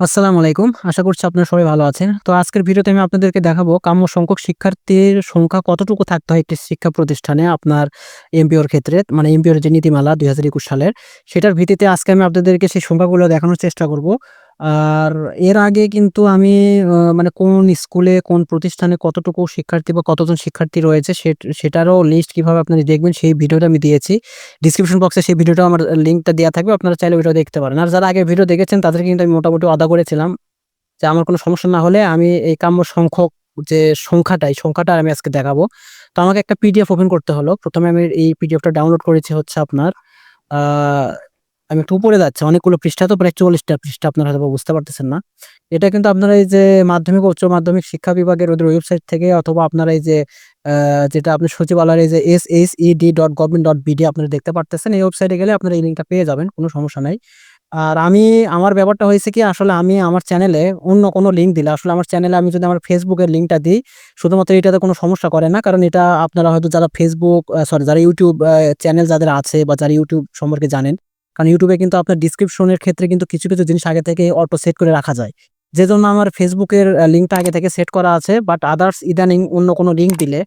আসসালামু আলাইকুম। আশা করছি আপনারা সবাই ভালো আছেন। তো আজকের ভিডিওতে আমি আপনাদেরকে দেখাবো কাম্য সংখ্যক শিক্ষার্থীর সংখ্যা কতটুকু থাকতে হয় একটি শিক্ষা প্রতিষ্ঠানে আপনার এমপিওর ক্ষেত্রে মানে এমপিওর যে নীতিমালা দুই হাজার একুশ সালের, সেটার ভিত্তিতে আজকে আমি আপনাদেরকে সেই সংখ্যাগুলো দেখানোর চেষ্টা করব। আর এর আগে কিন্তু আমি মানে কোন স্কুলে কোন প্রতিষ্ঠানে কতটুকু শিক্ষার্থী বা কতজন শিক্ষার্থী রয়েছে সেট সেটারও লিস্ট কীভাবে আপনারা দেখবেন সেই ভিডিওটা আমি দিয়েছি। ডিসক্রিপশন বক্সে সেই ভিডিওটাও আমার লিঙ্কটা দেওয়া থাকবে। আপনারা চাইলে ওইটাও দেখতে পারেন। আর যারা আগে ভিডিও দেখেছেন তাদেরকে কিন্তু আমি মোটামুটি আদা করেছিলাম যে আমার কোনো সমস্যা না হলে আমি এই কাম্য সংখ্যক যে সংখ্যাটা, এই সংখ্যাটা আমি আজকে দেখাবো। তো আমাকে একটা পিডিএফ ওপেন করতে হলো। প্রথমে আমি এই পিডিএফটা ডাউনলোড করেছি হচ্ছে আপনার আমি একটু উপরে যাচ্ছি। অনেকগুলো পৃষ্ঠা তো, প্রায় ৪০ টা পৃষ্ঠা আপনারা হয়তোবা বুঝতে পারতেছেন না। এটা কিন্তু আপনারা এই যে মাধ্যমিক উচ্চ মাধ্যমিক শিক্ষা বিভাগের ওদের ওয়েবসাইট থেকে অথবা আপনারা এই যে যেটা আপনি সচিবালয়ের এই যে shed.government.bd আপনারা দেখতে পারতেছেন। এই ওয়েবসাইটে গেলে আপনারা এই লিঙ্কটা পেয়ে যাবেন। কোনো সমস্যা নাই। আর আমি, আমার ব্যাপারটা হয়েছে কি, আসলে আমি আমার চ্যানেলে অন্য কোনো লিঙ্ক দিলে, আসলে আমার চ্যানেলে আমি যদি আমার ফেসবুকের লিঙ্কটা দিই, শুধুমাত্র এটাতে কোনো সমস্যা করে না। কারণ এটা আপনারা হয়তো যারা ফেসবুক সরি যারা ইউটিউব চ্যানেল যাদের আছে বা যারা ইউটিউব সম্পর্কে জানেন। কারণ ইউটিউবে কিন্তু আপনার ডিসক্রিপশনের ক্ষেত্রে কিন্তু কিছু, কিছু জিনিস আগে থেকে অটো সেট করে রাখা যায়। যেজন্য আমার ফেসবুকের লিঙ্কটা আগে থেকে সেট করা আছে। বাট আদার্স ইদানিং অন্য কোনো লিঙ্ক দিলে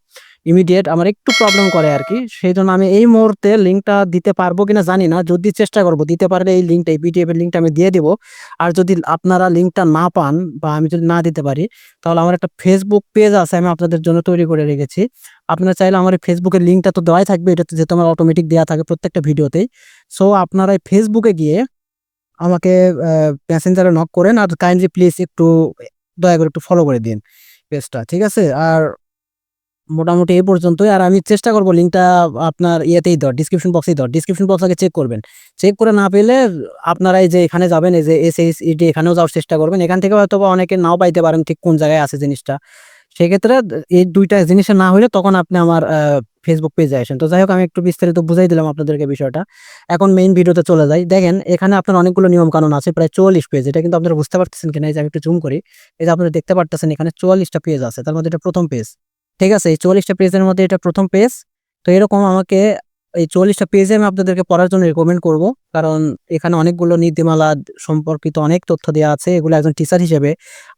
ইমিডিয়েট আমার একটু প্রবলেম করে আর কি সেই জন্য আমি এই মুহূর্তে লিঙ্কটা দিতে পারব কিনা জানি না। যদি চেষ্টা করব, দিতে পারলে এই লিঙ্কটা এই পিডিএফ এর লিঙ্কটা আমি দিয়ে দিব। আর যদি আপনারা লিঙ্কটা না পান বা আমি যদি না দিতে পারি, তাহলে আমার একটা ফেসবুক পেজ আছে, আমি আপনাদের জন্য তৈরি করে রেখেছি। আপনারা চাইলে আমার এই এর লিঙ্কটা তো দেওয়াই থাকবে। এটাতে যেহেতু আমার অটোমেটিক দেওয়া থাকে প্রত্যেকটা ভিডিওতেই। সো আপনারা এই এ গিয়ে আমাকে আ মেসেঞ্জারে নক করেন আর কাইন্ডলি প্লিজ একটু দয়া করে একটু ফলো করে দিন পেজটা। ঠিক আছে? আর মোটামুটি এই পর্যন্তই। আর আমি চেষ্টা করব লিঙ্কটা আপনার ইয়েতেই দর ডেসক্রিপশন বক্সেই দেওয়ার। ডেসক্রিপশন বক্স আগে চেক করবেন। চেক করে না পেলে আপনারাই যে এখানে যাবেন, এই যে SHED এখানেও যাওয়ার চেষ্টা করবেন। এখান থেকে হয়তোবা অনেকে নাও পাইতে পারেন ঠিক কোন জায়গায় আছে জিনিসটা। সেক্ষেত্রে এই ২ টা জিনিসে না হলে তখন আপনি আমার Facebook পেজে আসেন। তো যাই হোক, আমি একটু বিস্তারিত বুঝাই দিলাম আপনাদেরকে বিষয়টা। এখন মেইন ভিডিওতে চলে যাই। দেখেন, এখানে আপনার অনেকগুলো নিয়ম কানুন আছে, প্রায় ৪৪ পেজ। এটা কিন্তু আপনারা বুঝতে পারতেছেন কিনা এই যে আমি একটু জুম করি। এই যে আপনারা দেখতে পারতেছেন, এখানে চুয়াল্লিশটা পেজ আছে। তার মধ্যে এটা প্রথম পেজ। ঠিক আছে? এই চুয়াল্লিশটা পেজের মধ্যে এটা প্রথম পেজ। তো এরকম আমাকে এই চল্লিশটা পেজে আমি আপনাদেরকে পড়ার জন্য রেকমেন্ড করব। কারণ এখানে অনেকগুলো নীতিমালা সম্পর্কিত অনেক তথ্য দেওয়া আছে। এগুলো একজন টিচার হিসেবে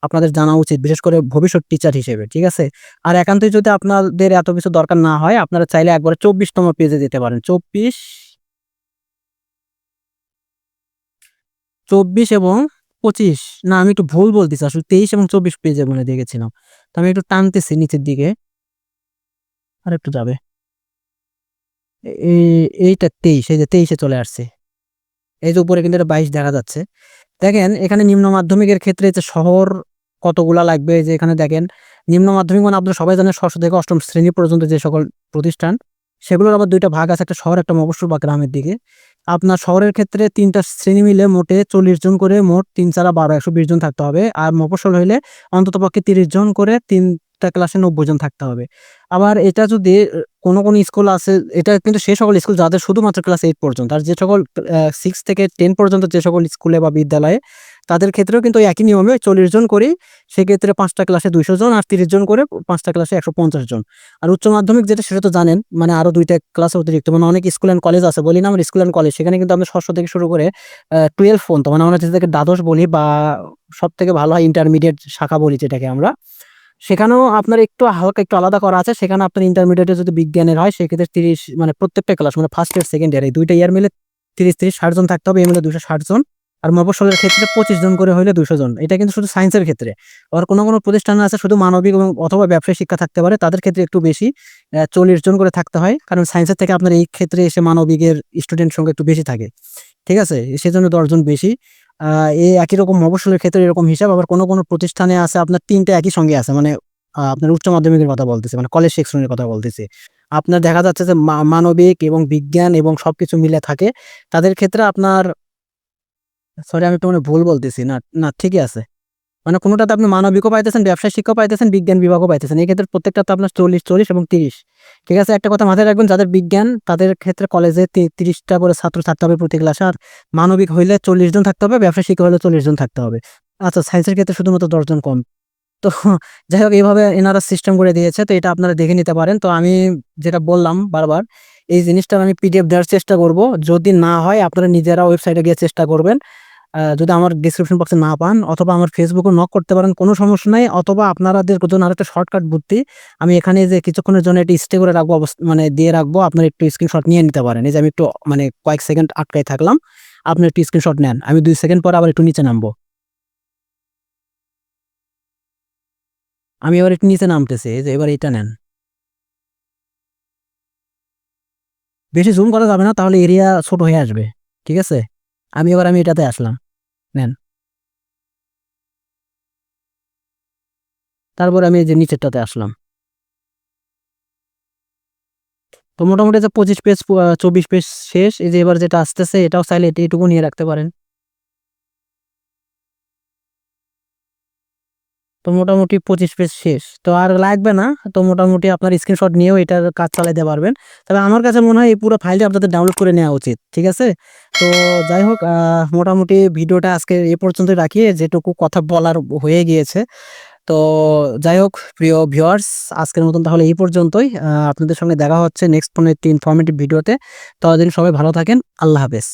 আপনাদের জানা উচিত। বিশেষ করে ভবিষ্যৎ টিচার হিসেবে। ঠিক আছে? আর একান্তই যদি আপনাদের এত কিছু দরকার না হয়, আপনারা চাইলে একবারে চব্বিশতম পেজে যেতে পারেন। ২৪ ২৪ এবং ২৫ না, আমি একটু ভুল বলতেছি। আসলে ২৩ এবং ২৪ পেজে মনে দেখেছিলাম। তো আমি একটু টানতেছি নিচের দিকে। আর একটু যাবে। এইটা ২৩ এই যে তেইশে চলে আসছে। এই যে উপরে কিন্তু এটা ২২ দেখা যাচ্ছে। দেখেন, এখানে নিম্ন মাধ্যমিকের ক্ষেত্রে যে শহর কতগুলা লাগবে যে এখানে দেখেন, নিম্ন মাধ্যমিক মানে আপনারা সবাই জানেন ষষ্ঠ থেকে অষ্টম শ্রেণি পর্যন্ত যে সকল প্রতিষ্ঠান, সেগুলোর আবার দুইটা ভাগ আছে একটা শহর, একটা মফস্বল বা গ্রামের দিকে। আপনার শহরের ক্ষেত্রে ৩ টা শ্রেণি মিলে মোটে ৪০ জন করে মোট ৩ ৪ ১২ ১২০ জন থাকতে হবে। আর মফস্বল হইলে অন্ততপক্ষে ৩০ জন করে ৩ টা ক্লাসে ৯০ জন থাকতে হবে। আবার এটা যদি কোন, কোন স্কুল আছে এটা কিন্তু সেই সকল স্কুল যাদের শুধুমাত্র ক্লাস এইট পর্যন্ত। আর যে সকল সিক্স থেকে টেন পর্যন্ত যে সকল স্কুলে বা বিদ্যালয়ে তাদের ক্ষেত্রেও কিন্তু একই নিয়মে ৪০ জন করেই সেক্ষেত্রে পাঁচটা ক্লাসে ২০০ জন আর ৩০ জন করে পাঁচটা ক্লাসে একশো পঞ্চাশ জন। আর উচ্চ মাধ্যমিক যেটা সেটা তো জানেন মানে আরও দুইটা ক্লাসে অতিরিক্ত মানে অনেক স্কুল অ্যান্ড কলেজ আছে। বলি না আমার স্কুল অ্যান্ড কলেজ সেখানে কিন্তু আমরা ষষ্ঠ থেকে শুরু করে টুয়েলভ 12 পর্যন্ত মানে আমরা যেটাকে দ্বাদশ বলি বা সব থেকে ভালো হয় ইন্টারমিডিয়েট শাখা বলি যেটাকে আমরা। সেখানেও আপনার একটু হালকা একটু আলাদা করা আছে। সেখানে আপনার ইন্টারমিডিয়েটে যদি বিজ্ঞানের হয় সেক্ষেত্রে ৩০ মানে প্রত্যেকটা ক্লাস মানে ফার্স্ট ইয়ার, সেকেন্ড ইয়ার এই ২ টা ইয়ার মিলে ৩০, ৩০ ৬০ জন থাকতে হবে। এই মিলে ২৬০ জন। আর মফস্বলের ক্ষেত্রে ২৫ জন করে হইলে দুশো জন। এটা কিন্তু শুধু সায়েন্সের ক্ষেত্রে। আর কোনো কোনো প্রতিষ্ঠান আছে শুধু মানবিক এবং অথবা ব্যবসায় শিক্ষা থাকতে পারে। তাদের ক্ষেত্রে একটু বেশি চল্লিশ জন করে থাকতে হয়। কারণ সায়েন্সের থেকে আপনার এই ক্ষেত্রে এসে মানবিকের স্টুডেন্ট সংখ্যা একটু বেশি থাকে। ঠিক আছে? সেজন্য দশজন বেশি। এই একই রকম মফসলের ক্ষেত্রে এরকম হিসাব। আবার কোনো কোনো প্রতিষ্ঠানে আছে আপনার তিনটা একই সঙ্গে আছে। মানে আপনার উচ্চ মাধ্যমিকের কথা বলতেছে মানে কলেজ সেকশনের কথা বলতেছে আপনার দেখা যাচ্ছে যে মানবিক এবং বিজ্ঞান এবং সবকিছু মিলে থাকে। তাদের ক্ষেত্রে আপনার সরি আমি একটু মানে ভুল বলতেছি। না, না ঠিকই আছে। মানে কোনোটাতে আপনি মানবিকও পাইতেছেন, ব্যবসায় শিক্ষাও পাইতেছেন, বিজ্ঞান বিভাগও পাইতেছেন। এই ক্ষেত্রে প্রত্যেকটাতে আপনার ৪০, ৪০ এবং ৩০ ঠিক আছে? একটা কথা মাথায় রাখবেন যাদের বিজ্ঞান তাদের ক্ষেত্রে কলেজে তিরিশটা করে ছাত্র থাকতে হবে প্রতি ক্লাসে। আর মানবিক হইলে ৪০ জন থাকতে হবে, ব্যবসায় শিক্ষা হলে ৪০ জন থাকতে হবে। আচ্ছা সায়েন্সের ক্ষেত্রে শুধুমাত্র ১০ জন কম। তো যাই হোক এইভাবে এনারা সিস্টেম করে দিয়েছে। তো এটা আপনারা দেখে নিতে পারেন। তো আমি যেটা বললাম বারবার এই জিনিসটার আমি পিডিএফ দেওয়ার চেষ্টা করব। যদি না হয় আপনারা নিজেরা ওয়েবসাইটে গিয়ে চেষ্টা করবেন। যদি আমার ডিসক্রিপশন বক্সে না পান, অথবা আমার ফেসবুকে নক করতে পারেন, কোনো সমস্যা নাই। অথবা আপনাদের জন্য আরেকটা শর্টকাট বুদ্ধি, আমি এখানে যে কিছুক্ষণের জন্য একটু স্টে করে রাখব মানে দিয়ে রাখব, আপনার একটু স্ক্রিনশট নিয়ে নিতে পারেন। এই যে আমি একটু মানে কয়েক সেকেন্ড আটকাই থাকলাম, আপনি একটু স্ক্রিনশট নেন। আমি দুই সেকেন্ড পরে আবার একটু নিচে নামবো। আমি এবার একটু নিচে নামতেছি, এই যে এবার এটা নেন। বেশি জুম করা যাবে না, তাহলে এরিয়া ছোট হয়ে আসবে, ঠিক আছে? আমি এবার আমি এটাতে আসলাম। নেন। তারপর আমি এই যে নিচেরটাতে আসলাম। তো মোটামুটি যে পঁচিশ পেজ চব্বিশ পেজ শেষ। এই যে এবার যেটা আসতেছে, এটাও চাইলে এটা এটুকু নিয়ে রাখতে পারেন। তো মোটামুটি পঁচিশ পেজ শেষ। তো আর লাগবে না, তো মোটামুটি আপনার স্ক্রিনশট নিয়েও এটার কাজ চালাইতে পারবেন। তবে আমার কাছে মনে হয় এই পুরো ফাইলটা আপনাদের ডাউনলোড করে নেওয়া উচিত, ঠিক আছে? তো যাই হোক মোটামুটি ভিডিওটা আজকে এ পর্যন্ত রাখি যেটুকু কথা বলার হয়ে গিয়েছে। তো যাই হোক, প্রিয় ভিউয়ার্স আজকের মতন তাহলে এই পর্যন্তই। আপনাদের সঙ্গে দেখা হচ্ছে নেক্সট কোনো একটি ইনফরমেটিভ ভিডিওতে ততদিন সবাই ভালো থাকেন, আল্লাহ হাফেজ।